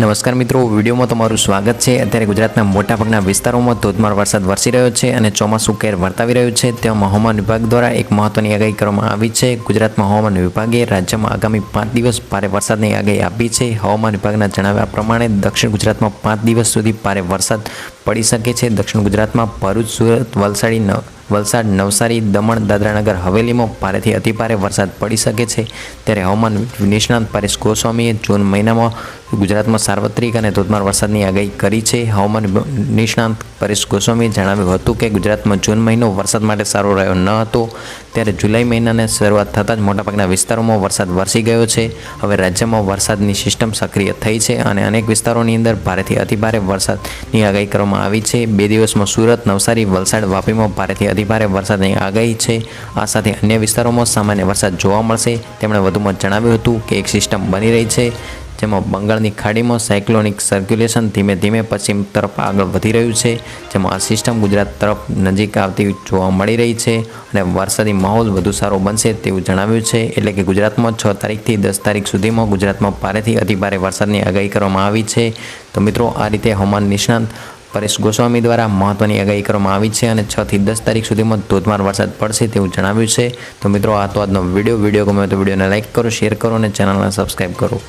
નમસ્કાર મિત્રો, વિડીયોમાં તમારું સ્વાગત છે. અત્યારે ગુજરાતના મોટાભાગના વિસ્તારોમાં ધોધમાર વરસાદ વરસી રહ્યો છે અને ચોમાસું કેર વર્તાવી રહ્યું છે. તેમાં હવામાન વિભાગ દ્વારા એક મહત્વની આગાહી કરવામાં આવી છે. ગુજરાતમાં હવામાન વિભાગે રાજ્યમાં આગામી પાંચ દિવસ ભારે વરસાદની આગાહી આપી છે. હવામાન વિભાગના જણાવ્યા પ્રમાણે દક્ષિણ ગુજરાતમાં પાંચ દિવસ સુધી ભારે વરસાદ પડી શકે છે. દક્ષિણ ગુજરાતમાં ભરૂચ, સુરત, વલસાડી વલસાડ, નવસારી, દમણ, દાદરાનગર, હવેલીમાં ભારેથી અતિભારે વરસાદ પડી શકે છે. ત્યારે હવામાન નિષ્ણાંત પરેશ ગોસ્વામીએ જૂન મહિનામાં ગુજરાતમાં સાર્વત્રિક અને ધોધમાર વરસાદની આગાહી કરી છે. હવામાન નિષ્ણાંત પરેશ ગોસ્વામીએ જણાવ્યું હતું કે ગુજરાતમાં જૂન મહિનો વરસાદ માટે સારો રહ્યો ન હતો. ત્યારે જુલાઈ મહિનાની શરૂઆત થતાં જ મોટાભાગના વિસ્તારોમાં વરસાદ વરસી ગયો છે. હવે રાજ્યમાં વરસાદની સિસ્ટમ સક્રિય થઈ છે અને અનેક વિસ્તારોની અંદર ભારેથી અતિભારે વરસાદની આગાહી કરવામાં આવી છે. બે દિવસમાં સુરત, નવસારી, વલસાડ વાપીમાં ભારેથી અતિભારે વરસાદની આગાહી છે. આ સાથે અન્ય વિસ્તારોમાં સામાન્ય વરસાદ જોવા મળશે. તેમણે વધુમાં જણાવ્યું હતું કે એક સિસ્ટમ બની રહી છે. જેમાં બંગાળની ખાડીમાં સાયક્લોનિક સર્ક્યુલેશન ધીમે ધીમે પશ્ચિમ તરફ આગળ વધી રહ્યું છે, જેમાં આ સિસ્ટમ ગુજરાત તરફ નજીક આવતી જોવા મળી રહી છે અને વરસાદી માહોલ વધુ સારો બનશે તેવું જણાવ્યું છે. એટલે કે ગુજરાતમાં છ તારીખથી દસ તારીખ સુધીમાં ગુજરાતમાં ભારેથી અતિભારે વરસાદની આગાહી કરવામાં આવી છે. તો મિત્રો, આ રીતે હવામાન નિષ્ણાંત પરેશ ગોસ્વામી દ્વારા મહત્વની આગાહી કરવામાં આવી છે અને છથી દસ તારીખ સુધીમાં ધોધમાર વરસાદ પડશે તેવું જણાવ્યું છે. તો મિત્રો, આ તો આજનો વીડિયો. વીડિયો ગમે તો વિડીયોને લાઇક કરો, શેર કરો અને ચેનલને સબસ્ક્રાઈબ કરો.